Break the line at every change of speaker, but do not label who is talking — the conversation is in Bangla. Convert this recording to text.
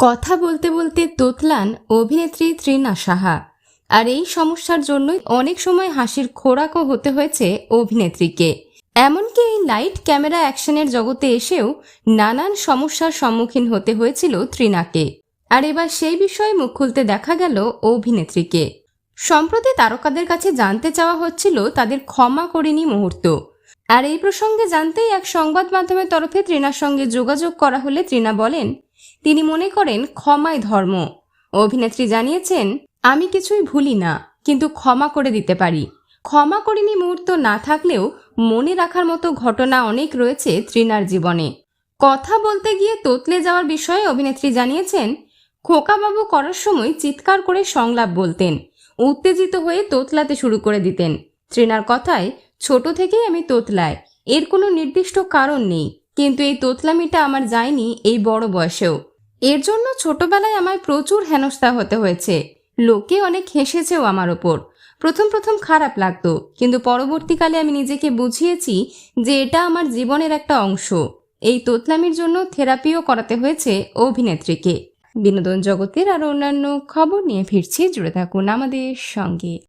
কথা বলতে বলতে তোতলান অভিনেত্রী ত্রিনা সাহা। আর এই সমস্যার জন্যই অনেক সময় হাসির খোরাকও হতে হয়েছে অভিনেত্রীকে। এমনকি এই লাইট ক্যামেরা অ্যাকশনের জগতে এসেও নানান সমস্যার সম্মুখীন হতে হয়েছিল ত্রিনাকে। আর এবার সেই বিষয়ে মুখ খুলতে দেখা গেল অভিনেত্রীকে। সম্প্রতি তারকাদের কাছে জানতে চাওয়া হচ্ছিল তাদের ক্ষমা করেনি মুহূর্ত। আর এই প্রসঙ্গে জানতেই এক সংবাদ মাধ্যমের তরফে ত্রিনার সঙ্গে যোগাযোগ করা হলে ত্রিনা বলেন তিনি মনে করেন ক্ষমায় ধর্ম। অভিনেত্রী জানিয়েছেন, আমি কিছুই ভুলি না, কিন্তু ক্ষমা করে দিতে পারি। ক্ষমা করিনি মুহূর্ত না থাকলেও মনে রাখার মতো ঘটনা অনেক রয়েছে ত্রিনার জীবনে। কথা বলতে গিয়ে তোতলে যাওয়ার বিষয়ে অভিনেত্রী জানিয়েছেন, খোকাবাবু করার সময় চিৎকার করে সংলাপ বলতেন, উত্তেজিত হয়ে তোতলাতে শুরু করে দিতেন। ত্রিনার কথায়, ছোট থেকেই আমি তোতলায়, এর কোনো নির্দিষ্ট কারণ নেই। কিন্তু এই তোতলামিটা আমার যায়নি এই বড় বয়সেও। এর জন্য ছোটবেলায় আমায় প্রচুর হেনস্থা হতে হয়েছে। লোকে অনেক হেসেছেও আমার ওপর। প্রথম প্রথম খারাপ লাগতো, কিন্তু পরবর্তীকালে আমি নিজেকে বুঝিয়েছি যে এটা আমার জীবনের একটা অংশ। এই তোতলামির জন্য থেরাপিও করাতে হয়েছে অভিনেত্রীকে। বিনোদন জগতের আরও অন্যান্য খবর নিয়ে ফিরছি, জুড়ে থাকুন আমাদের সঙ্গে।